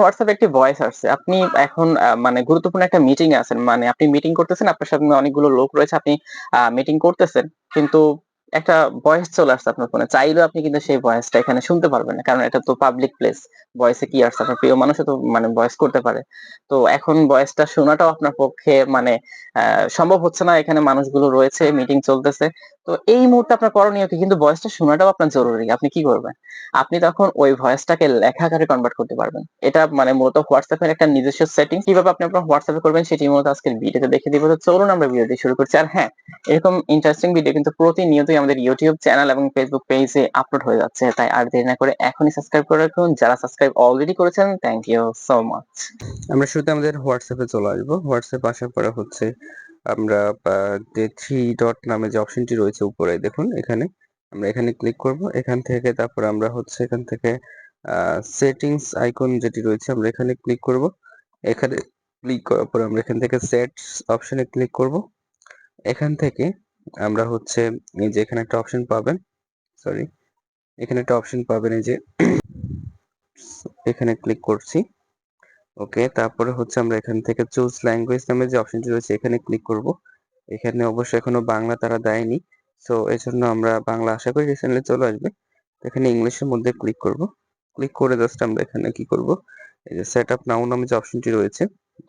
হোয়াটসঅ্যাপে একটি ভয়েস আসছে। আপনি এখন মানে গুরুত্বপূর্ণ একটা মিটিং এ আছেন। মানে আপনি মিটিং করতেছেন, আপনার সামনে অনেকগুলো লোক রয়েছে। আপনি মিটিং করতেছেন। কিন্তু একটা ভয়েস চলে আসছে আপনার ফোনে। চাইলেও আপনি কিন্তু সেই ভয়েসটা এখানে শুনতে পারবেন না। কারণ এটা তো পাবলিক প্লেস। ভয়েসে কি আসছে? আপনার প্রিয় মানুষও তো মানে ভয়েস করতে পারে। তো এখন ভয়েসটা শোনাটাও আপনার পক্ষে মানে সম্ভব হচ্ছে না। এখানে মানুষগুলো রয়েছে, মিটিং চলতেছে। তো এই মুহূর্তে আপনার করণীয় কি? কিন্তু ভয়েসটা শোনাটাও আপনার জরুরি। আপনি কি করবেন? আপনি তখন ওই ভয়েসটাকে লেখা আকারে কনভার্ট করতে পারবেন। এটা মানে মূলত এর একটা নিজস্ব সেটিং। কীভাবে আপনি আপনার এ করবেন সেটি মূলত আজকের ভিডিওতে দেখিয়ে দিব। তো চলুন আমরা ভিডিওটি শুরু করছি। আর হ্যাঁ, এরকম ইন্টারেস্টিং ভিডিও কিন্তু প্রতিনিয়তই আমাদের ইউটিউব চ্যানেল এবং ফেসবুক পেজে আপলোড হয়ে যাচ্ছে। তাই আর দেরি না করে এখনই সাবস্ক্রাইব করে রাখুন। যারা সাবস্ক্রাইব অলরেডি করেছেন, থ্যাংক ইউ সো মাচ। আমরা শুরুতে আমাদের এ চলে আসব। হোয়াটসঅ্যাপ আসার পরে হচ্ছে আমরা যে থ্রি ডট নামে যে অপশনটি রয়েছে উপরে দেখুন এখানে। আমরা এখানে ক্লিক করব। এখান থেকে তারপর আমরা হচ্ছে এখান থেকে সেটিংস আইকন যেটি রয়েছে আমরা এখানে ক্লিক করব। এখানে ক্লিক করার পর আমরা এখান থেকে সেটস অপশনে ক্লিক করব। এখান থেকে আমরা হচ্ছে এই যে এখানে একটা অপশন পাবেন। সরি। এখানে একটা অপশন পাবেন এই যে, এখানে ক্লিক করছি। ওকে তারপরে হচ্ছে আমরা এখান থেকে চুজ ল্যাঙ্গুয়েজ নামে যে অপশনটি রয়েছে এখানে ক্লিক করব। এখানে অবশ্যই এখনও বাংলা তারা দেয়নি। সো এজন্য আমরা বাংলা আশা করি রিসেন্টলি চলে আসবে। এখানে ইংলিশের মধ্যে ক্লিক করব। ক্লিক করে জাস্ট আমরা এখানে কি করব? এই যে সেট আপ নাও নামে যে অপশনটি রয়েছে,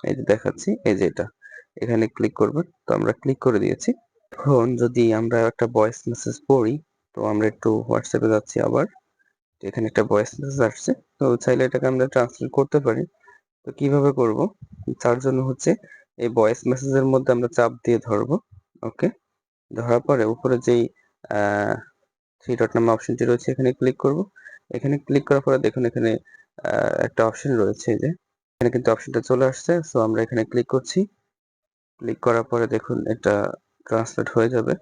এই যে দেখাচ্ছি, এই যে এটা। এখানে ক্লিক করবেন। তো আমরা ক্লিক করে দিয়েছি। এখন যদি আমরা একটা ভয়েস মেসেজ পড়ি, তো আমরা একটু হোয়াটসঅ্যাপে যাচ্ছি আবার। এখানে একটা ভয়েস মেসেজ আসছে। তো চাইলে এটাকে আমরা ট্রান্সলেট করতে পারি। তো কীভাবে করব? তার জন্য হচ্ছে এই ভয়েস মেসেজের মধ্যে আমরা চাপ দিয়ে ধরবো। ওকে? ধরার পরে উপরে যেই 3 ডট নামে অপশনটি রয়েছে, এখানে ক্লিক করব। এখানে ক্লিক করার পরে দেখুন এখানে একটা অপশন রয়েছে যে। এখানে কিন্তু অপশনটা চলে আসছে। সো আমরা এখানে ক্লিক করছি। ক্লিক করার পরে দেখুন এটা ট্রান্সলেট হয়ে যাবে।